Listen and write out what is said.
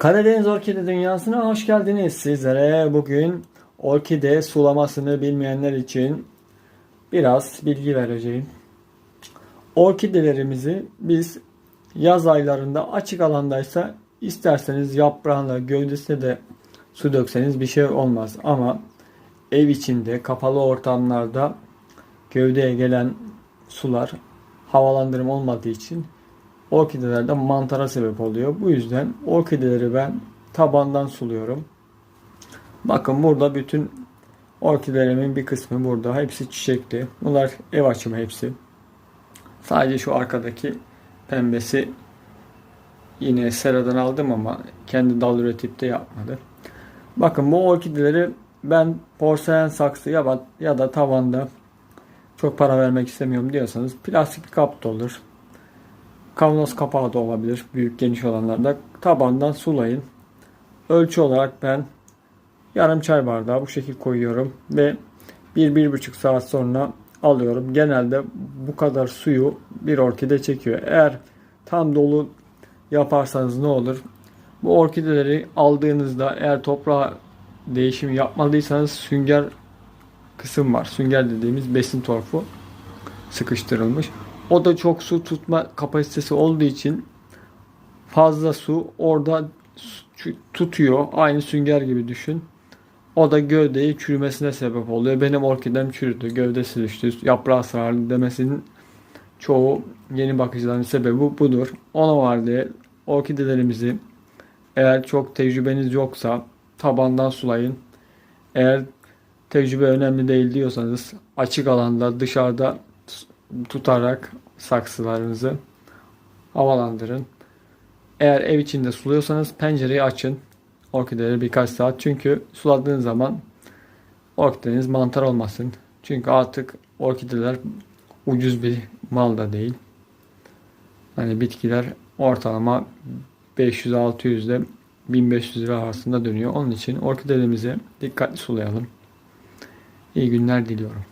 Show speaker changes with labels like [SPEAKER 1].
[SPEAKER 1] Karadeniz Orkide Dünyası'na hoş geldiniz. Sizlere bugün orkide sulamasını bilmeyenler için biraz bilgi vereceğim. Orkidelerimizi biz yaz aylarında açık alandaysa isterseniz yaprağına, gövdesine de su dökseniz bir şey olmaz. Ama ev içinde, kapalı ortamlarda gövdeye gelen sular havalandırma olmadığı için orkidelerde mantara sebep oluyor. Bu yüzden orkideleri ben tabandan suluyorum. Bakın burada bütün orkidelerimin bir kısmı burada. Hepsi çiçekli. Bunlar ev açımı hepsi. Sadece şu arkadaki pembesi yine seradan aldım ama kendi dal üretip de yapmadı. Bakın bu orkideleri ben porselen saksı ya da, ya da tavanda çok para vermek istemiyorum diyorsanız plastik bir kap da olur. Kavanoz kapağı da olabilir. Büyük geniş olanlarda. Tabandan sulayın. Ölçü olarak ben yarım çay bardağı bu şekil koyuyorum. Ve 1-1,5 saat sonra alıyorum. Genelde bu kadar suyu bir orkide çekiyor. Eğer tam dolu yaparsanız ne olur? Bu orkideleri aldığınızda eğer toprağa değişimi yapmadıysanız sünger kısım var. Sünger dediğimiz besin torfu sıkıştırılmış. O da çok su tutma kapasitesi olduğu için fazla su orada tutuyor. Aynı sünger gibi düşün. O da gövdeyi çürümesine sebep oluyor. Benim orkidem çürüdü. Gövdesi düştü. Yaprağı sarardı demesinin çoğu yeni bakıcıların sebebi budur. Ona var diye orkidelerimizi eğer çok tecrübeniz yoksa tabandan sulayın. Eğer tecrübe önemli değil diyorsanız açık alanda dışarıda tutarak saksılarınızı havalandırın. Eğer ev içinde suluyorsanız pencereyi açın. Orkideleri birkaç saat. Çünkü suladığın zaman orkideniz mantar olmasın. Çünkü artık orkideler ucuz bir mal da değil. Hani bitkiler ortalama 500-600 ile 1500 lira arasında dönüyor. Onun için orkidelerimizi dikkatli sulayalım. İyi günler diliyorum.